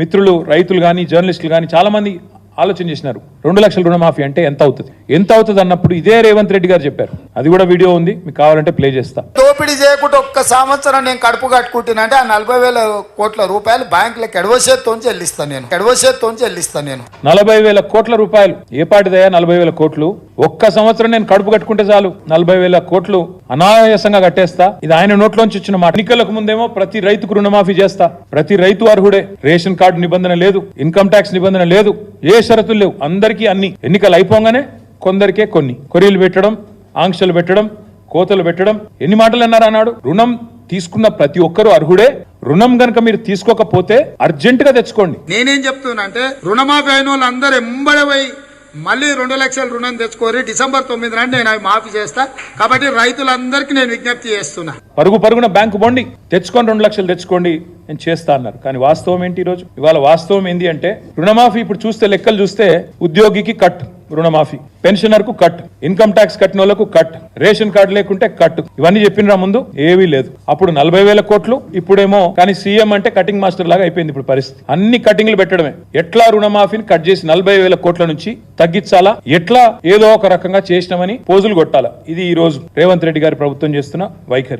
మిత్రులు రైతులు కానీ జర్నలిస్టులు కానీ చాలా మంది ఆలోచన చేసినారు. రెండు లక్షల రుణమాఫీ అంటే ఎంత అవుతుంది? ఎంత అవుతుంది అన్నప్పుడు ఇదే రేవంత్ రెడ్డి గారు చెప్పారు. అది కూడా వీడియో ఉంది. మీకు కావాలంటే ప్లే చేస్తా. దోపిడీ చేయకుండా ఒక్క సంవత్సరం నేను కడుపు కట్టుకుంటున్నానంటే ఆ నలభై వేల కోట్ల రూపాయలు బ్యాంకులకు ఎడవసేత్తో చెల్లిస్తాను నేను. ఎడవసేత్తో చెల్లిస్తాను నేను. నలభై వేల కోట్ల రూపాయలు. ఏ పాటిదయా నలభై వేల కోట్లు? ఒక్క సంవత్సరం నేను కడుపు కట్టుకుంటే చాలు. నలభై వేల కోట్లు అనాయాసంగా కట్టేస్తా. ఇది ఆయన నోట్లోంచి వచ్చిన మాట. ఎన్నికలకు ముందేమో ప్రతి రైతుకు రుణమాఫీ చేస్తా. ప్రతి రైతు అర్హుడే. రేషన్ కార్డు నిబంధన లేదు. ఇన్కమ్ ట్యాక్స్ నిబంధన లేదు. ఏ షరతులు లేవు. అందరికీ అన్ని. ఎన్నికలు అయిపోగానే కొందరికే కొన్ని. కొరీలు పెట్టడం ఆంక్షలు పెట్టడం కోతలు పెట్టడం. ఎన్ని మాటలు అన్నారు అన్నాడు రుణం తీసుకున్న ప్రతి ఒక్కరూ అర్హుడే. రుణం గనక మీరు తీసుకోకపోతే అర్జెంట్గా తెచ్చుకోండి. నేనేం చెప్తున్నా అంటే రుణమాఫీ అయిన వాళ్ళు అందరూ ఎంబడి పోయి మళ్ళీ రెండు లక్షల రుణం తెచ్చుకోరి డిసెంబర్ తొమ్మిది నాడు నేను అవి మాఫీ చేస్తా. కాబట్టి రైతులందరికీ నేను విజ్ఞప్తి చేస్తున్నా. పరుగు పరుగున బ్యాంకు బొండి తెచ్చుకొని రెండు లక్షలు తెచ్చుకోండి. నేను చేస్తా అన్నారు. కానీ వాస్తవం ఏంటి ఈరోజు? ఇవాళ వాస్తవం ఏంటి అంటే రుణమాఫీ ఇప్పుడు చూస్తే లెక్కలు చూస్తే ఉద్యోగికి కట్ రుణమాఫీ పెన్షనర్కు కట్ ఇన్కమ్ ట్యాక్స్ కట్టిన వాళ్ళకు కట్ రేషన్ కార్డు లేకుంటే కట్. ఇవన్నీ చెప్పినరా ముందు? ఏవీ లేదు. అప్పుడు నలభై వేల కోట్లు ఇప్పుడేమో కానీ సీఎం అంటే కటింగ్ మాస్టర్ లాగా అయిపోయింది ఇప్పుడు పరిస్థితి. అన్ని కటింగ్లు పెట్టడమే. ఎట్లా రుణమాఫీని కట్ చేసి నలభై వేల కోట్ల నుంచి తగ్గించాలా? ఎట్లా ఏదో ఒక రకంగా చేసినామని పోజులు కొట్టాలా? ఇది ఈ రోజు రేవంత్ రెడ్డి గారి ప్రభుత్వం చేస్తున్న వైఖరి.